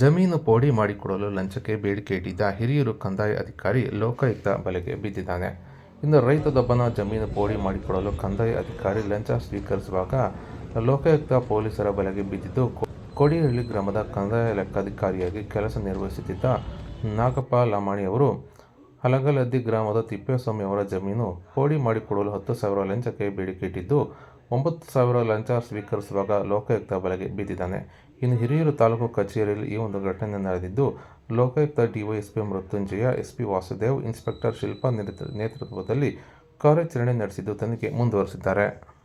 ಜಮೀನು ಪೋಡಿ ಮಾಡಿಕೊಡಲು ಲಂಚಕ್ಕೆ ಬೇಡಿಕೆ ಇಟ್ಟಿದ್ದ ಹಿರಿಯೂರು ಕಂದಾಯ ಅಧಿಕಾರಿ ಲೋಕಾಯುಕ್ತ ಬಲೆಗೆ ಬಿದ್ದಿದ್ದಾನೆ. ಇನ್ನು ರೈತದೊಬ್ಬನ ಜಮೀನು ಪೋಡಿ ಮಾಡಿಕೊಡಲು ಕಂದಾಯ ಅಧಿಕಾರಿ ಲಂಚ ಸ್ವೀಕರಿಸುವಾಗ ಲೋಕಾಯುಕ್ತ ಪೊಲೀಸರ ಬಲೆಗೆ ಬಿದ್ದಿದ್ದು ಕೋಡಿಹಳ್ಳಿ ಗ್ರಾಮದ ಕಂದಾಯ ಲೆಕ್ಕಾಧಿಕಾರಿಯಾಗಿ ಕೆಲಸ ನಿರ್ವಹಿಸುತ್ತಿದ್ದ ನಾಗಪ್ಪ ಲಮಾಣಿ ಅವರು, ಹಲಗಲದ್ದಿ ಗ್ರಾಮದ ತಿಪ್ಪೇಸ್ವಾಮಿ ಅವರ ಜಮೀನು ಪೋಡಿ ಮಾಡಿಕೊಡಲು ಹತ್ತು ಸಾವಿರ ಲಂಚಕ್ಕೆ ಬೇಡಿಕೆ ಇಟ್ಟಿದ್ದು ಒಂಬತ್ತು ಸಾವಿರ ಲಂಚ ಸ್ವೀಕರಿಸುವಾಗ ಲೋಕಾಯುಕ್ತ ಬಲೆಗೆ ಬಿದ್ದಿದ್ದಾನೆ ಇನ್ನು ಹಿರಿಯೂರು ತಾಲೂಕು ಕಚೇರಿಯಲ್ಲಿ ಈ ಒಂದು ಘಟನೆ ನಡೆದಿದ್ದು, Lokayukta DYSP Mrityunjaya, SP Vasudev, inspector Shilpa ನೇತೃ- ನೇತೃತ್ವದಲ್ಲಿ ಕಾರ್ಯಾಚರಣೆ ನಡೆಸಿದ್ದು ತನಿಖೆ ಮುಂದುವರೆಸಿದ್ದಾರೆ.